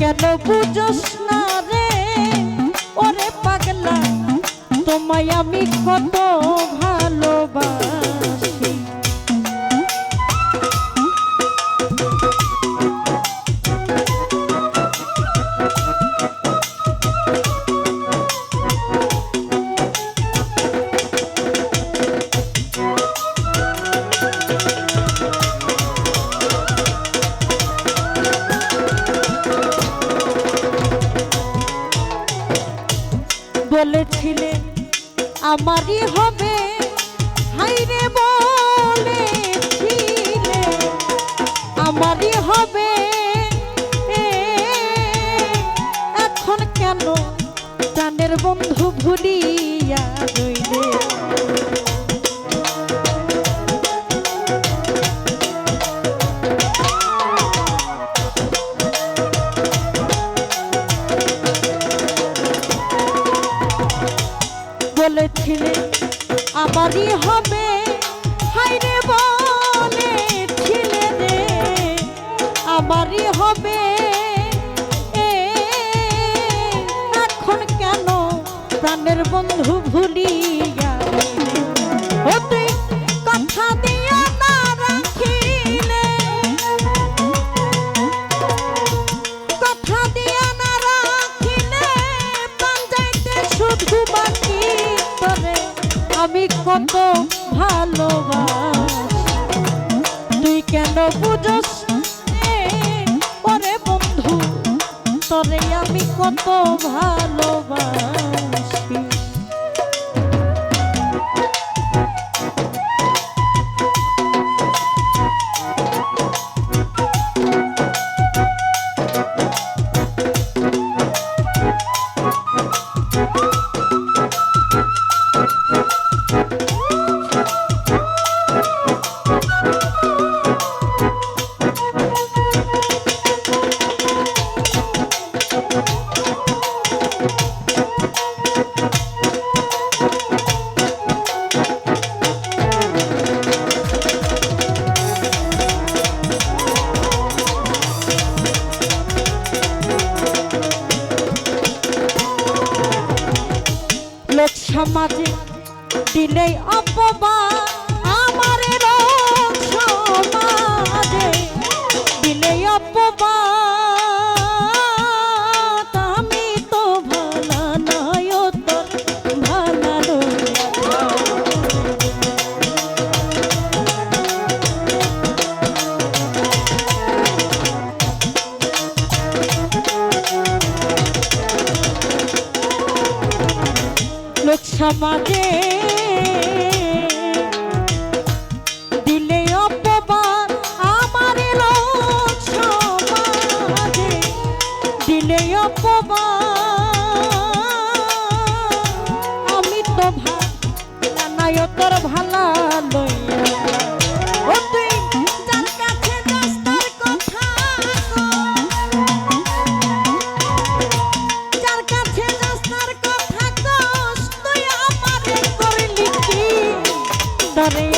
কেন বুঝোস না রে? ওরে পাগলা তোমায় আমি কত বলেছিলে আমারই হবে। হাইরে বলেছিলে আমারই হবে। এখন কেন প্রাণের বন্ধু ভুলিয়া হাইরে বলেছিলে রে, আমারই হবে। এখন কেন প্রাণের বন্ধু ভুলিয়া? ও তুই কথা দিয়া না রাখিলে। কথা আমি কত ভালোবাসি। তুই কেন বুঝস পরে বন্ধু তরে আমি কত ভালোবাসি। সমাজে দিলেই অপমান। লোক সমাজে দিলে অপবাদ আমার লোক সমাজে। দিলে অপবাদ আমি তো ভালাই তোর ভালা লইয়া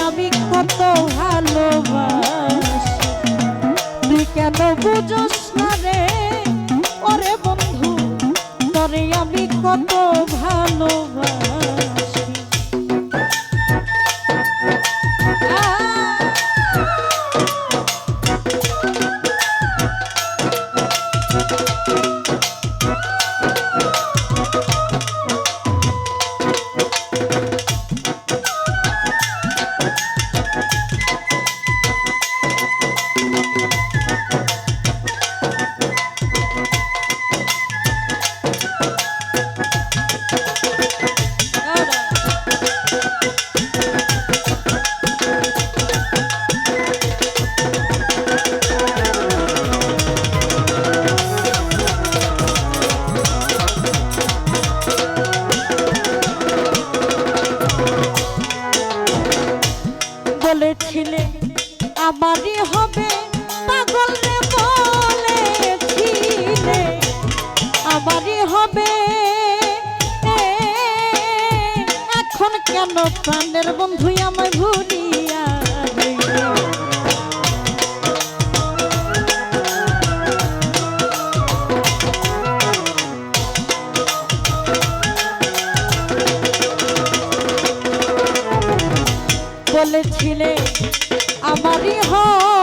আমি কত ভালোবাসি। তুই কেন বুঝোস না রে? ওরে বন্ধু তরে আমি কত ভালোবাসি। কেন প্রাণের বন্ধু আমায় ভুলিয়া বলেছিলে আমারই হয়।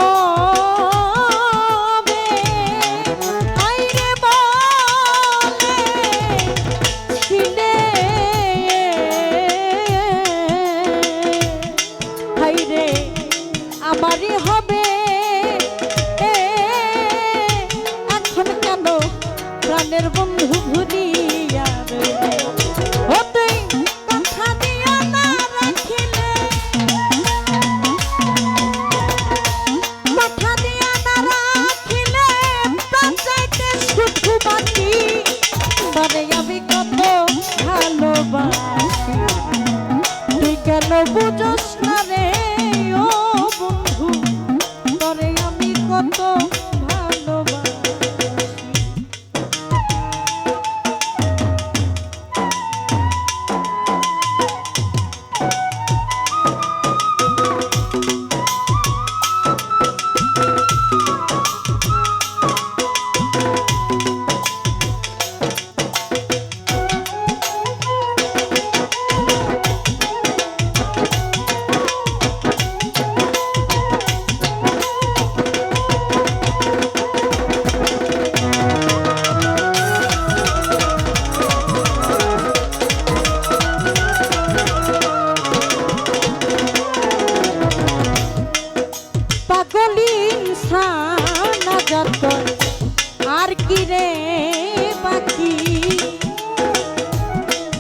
সবুজ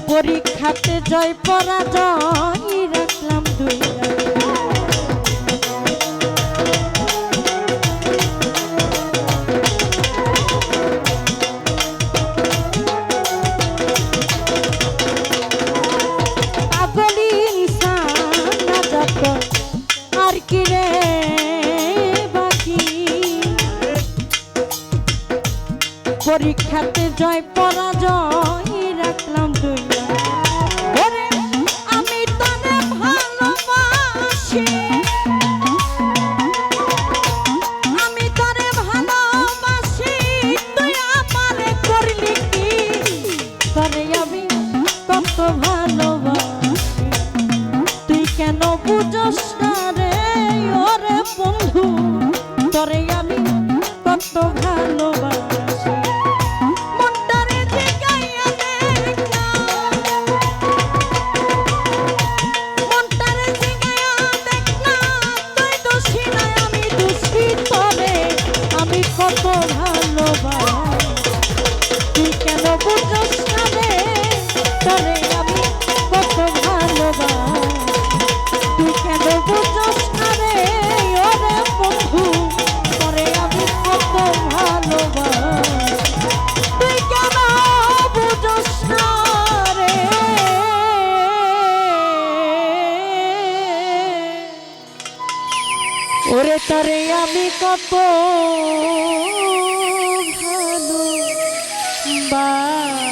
পরীক্ষাতে জয় পরাজয়। পরীক্ষাতে জয়, পরাজয় রাখলাম দুইয়া আমি তবে ভালোবাসি। আমি তরে ভালোবাসি। তুই আমার করলি কি? তরে আমি কত ভালোবাসি। ওরে তারে আমি কপ ভালো বা